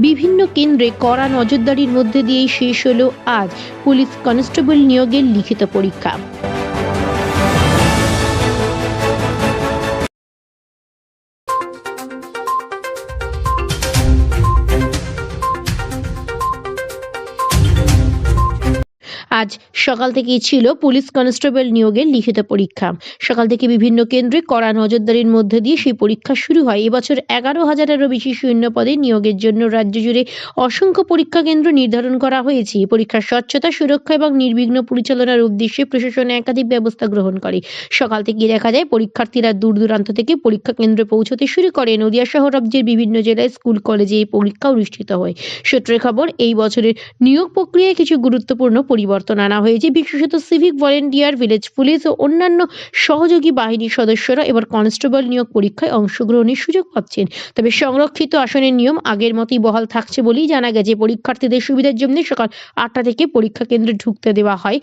বিভিন্ন কেন্দ্রে কড়া নজরদারির মধ্যে দিয়েই শেষ হল আজ পুলিশ কনস্টেবল নিয়োগের লিখিত পরীক্ষা। আজ সকাল থেকেই ছিল পুলিশ কনস্টেবল নিয়োগের লিখিত পরীক্ষা। সকাল থেকে বিভিন্ন কেন্দ্রে কড়া নজরদারির মধ্যে দিয়ে সেই পরীক্ষা শুরু হয়। এবছর এগারো হাজারেরও বেশি শূন্য পদে নিয়োগের জন্য রাজ্য জুড়ে অসংখ্য পরীক্ষা কেন্দ্র নির্ধারণ করা হয়েছে। পরীক্ষার স্বচ্ছতা, সুরক্ষা এবং নির্বিঘ্ন পরিচালনার উদ্দেশ্যে প্রশাসন একাধিক ব্যবস্থা গ্রহণ করে। সকাল থেকে দেখা যায়, পরীক্ষার্থীরা দূর দূরান্ত থেকে পরীক্ষা কেন্দ্রে পৌঁছতে শুরু করে। নদিয়া সহ রাজ্যের বিভিন্ন জেলায় স্কুল, কলেজে এই পরীক্ষা অনুষ্ঠিত হয়। সূত্রের খবর, এই বছরের নিয়োগ প্রক্রিয়ায় কিছু গুরুত্বপূর্ণ পরিবর্তন আনা হয়েছে। বিশেষত সিভিক ভলেন্টিয়ার ভিলেজ পুলিশ ও অন্যান্য সহযোগী বাহিনীর সদস্যরা এবার কনস্টেবল নিয়োগ পরীক্ষায় অংশগ্রহণের সুযোগ পাচ্ছেন। তবে সংরক্ষিত আসনের নিয়ম আগের মতোই বহাল থাকছে বলেই জানা গেছে। পরীক্ষার্থীদের সুবিধার জন্য সকাল আটটা থেকে পরীক্ষা কেন্দ্রে ঢুকতে দেওয়া হয়।